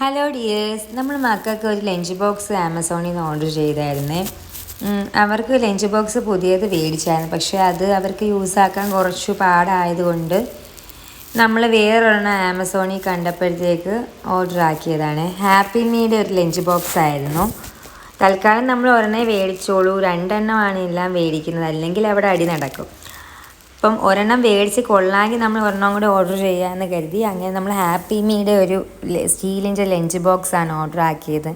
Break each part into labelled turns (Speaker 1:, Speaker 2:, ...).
Speaker 1: Hello dears നമ്മൾ മക്കൾക്ക് ഒരു ലഞ്ച് ബോക്സ് ആമസോണിൽ നിന്ന് ഓർഡർ ചെയ്തായിരുന്നേ. അവർക്ക് ലഞ്ച് ബോക്സ് പുതിയത് മേടിച്ചായിരുന്നു. പക്ഷേ അത് അവർക്ക് യൂസാക്കാൻ കുറച്ച് പാടായതുകൊണ്ട് നമ്മൾ വേറൊരെണ്ണം ആമസോണിൽ കണ്ടപ്പോഴത്തേക്ക് ഓർഡർ ആക്കിയതാണ്. ഹാപ്പി മീയുടെ ഒരു ലഞ്ച് ബോക്സ് ആയിരുന്നു. തൽക്കാലം നമ്മൾ ഒരെണ്ണേ മേടിച്ചോളൂ. രണ്ടെണ്ണമാണ് എല്ലാം മേടിക്കുന്നത്. അല്ലെങ്കിൽ അവിടെ അടി നടക്കും. അപ്പം ഒരെണ്ണം മേടിച്ച് കൊള്ളാമെങ്കിൽ നമ്മൾ ഒരെണ്ണം കൂടെ ഓർഡർ ചെയ്യാമെന്ന് കരുതി. അങ്ങനെ നമ്മൾ ഹാപ്പി മീയുടെ ഒരു സ്റ്റീലിന്റെ ലഞ്ച് ബോക്സ് ആണ് ഓർഡർ ആക്കിയത്.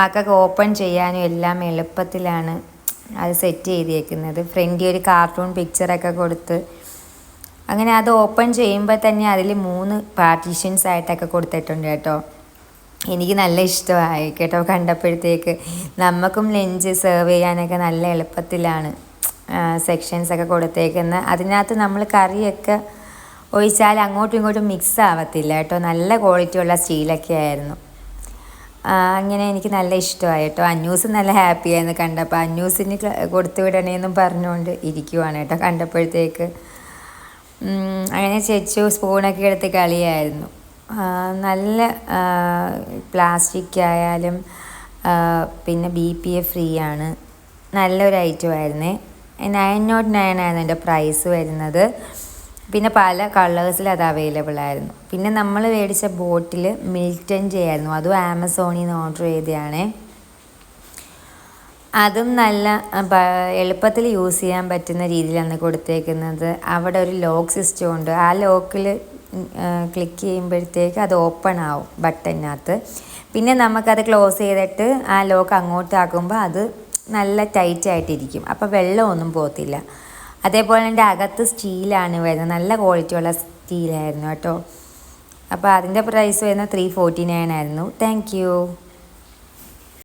Speaker 1: മക്കൾക്ക് ഓപ്പൺ ചെയ്യാനും എല്ലാം എളുപ്പത്തിലാണ് അത് സെറ്റ് ചെയ്തേക്കുന്നത്. ഫ്രണ്ടി ഒരു കാർട്ടൂൺ പിക്ചറൊക്കെ കൊടുത്ത്. അങ്ങനെ അത് ഓപ്പൺ ചെയ്യുമ്പോൾ തന്നെ അതിൽ മൂന്ന് പാർട്ടീഷൻസ് ആയിട്ടൊക്കെ കൊടുത്തിട്ടുണ്ട് കേട്ടോ. എനിക്ക് നല്ല ഇഷ്ടമായി കേട്ടോ. കണ്ടപ്പോഴത്തേക്ക് നമുക്കും ലഞ്ച് സെർവ് ചെയ്യാനൊക്കെ നല്ല എളുപ്പത്തിലാണ്. സെക്ഷൻസ് ഒക്കെ കൊടുത്തേക്കുന്നത് അതിനകത്ത് നമ്മൾ കറിയൊക്കെ ഒഴിച്ചാൽ അങ്ങോട്ടും ഇങ്ങോട്ടും മിക്സ് ആവത്തില്ല കേട്ടോ. നല്ല ക്വാളിറ്റി ഉള്ള സ്റ്റീലൊക്കെ ആയിരുന്നു. അങ്ങനെ എനിക്ക് നല്ല ഇഷ്ടമായി കേട്ടോ. അന്യൂസ് നല്ല ഹാപ്പി ആയിരുന്നു കണ്ടപ്പോൾ അന്യൂസിന് കൊടുത്തു വിടണേന്നും പറഞ്ഞുകൊണ്ട് ഇരിക്കുവാണ് കേട്ടോ കണ്ടപ്പോഴത്തേക്ക്. അങ്ങനെ ചെച്ചു സ്പൂണൊക്കെ എടുത്ത് കളിയായിരുന്നു. നല്ല പ്ലാസ്റ്റിക് ആയാലും പിന്നെ ബി പി എ ഫ്രീ ആണ്. നല്ലൊരു ഐറ്റം ആയിരുന്നേ. നയൻ നോട്ട് നയൻ ആയിരുന്നു എന്റെ പ്രൈസ് വരുന്നത്. പിന്നെ പല കളേഴ്സിൽ അത് അവൈലബിൾ ആയിരുന്നു. പിന്നെ നമ്മൾ മേടിച്ച ബോട്ടിൽ മിൽട്ടൺ ചെയ്യായിരുന്നു അതും ആമസോണിൽ നിന്ന് ഓർഡർ ചെയ്തതാണേ. അതും നല്ല എളുപ്പത്തിൽ യൂസ് ചെയ്യാൻ പറ്റുന്ന രീതിയിലാണ് കൊടുത്തേക്കുന്നത്. അവിടെ ഒരു ലോക്ക് സിസ്റ്റം ഉണ്ട്. ആ ലോക്കിൽ ക്ലിക്ക് ചെയ്യുമ്പോഴത്തേക്ക് അത് ഓപ്പൺ ആവും ബട്ടണിനകത്ത് പിന്നെ നമുക്കത് ക്ലോസ് ചെയ്തിട്ട് ആ ലോക്ക് അങ്ങോട്ടാക്കുമ്പോൾ അത് നല്ല ടൈറ്റ് ആയിട്ടിരിക്കും അപ്പോൾ വെള്ളമൊന്നും പോകത്തില്ല. അതേപോലെ എന്റെ അകത്ത് സ്റ്റീലാണ് വരുന്നത്. നല്ല ക്വാളിറ്റിയുള്ള സ്റ്റീലായിരുന്നു കേട്ടോ. അപ്പോൾ അതിന്റെ പ്രൈസ് വരുന്നത് ത്രീ ഫോർട്ടി നയൻ ആയിരുന്നു താങ്ക്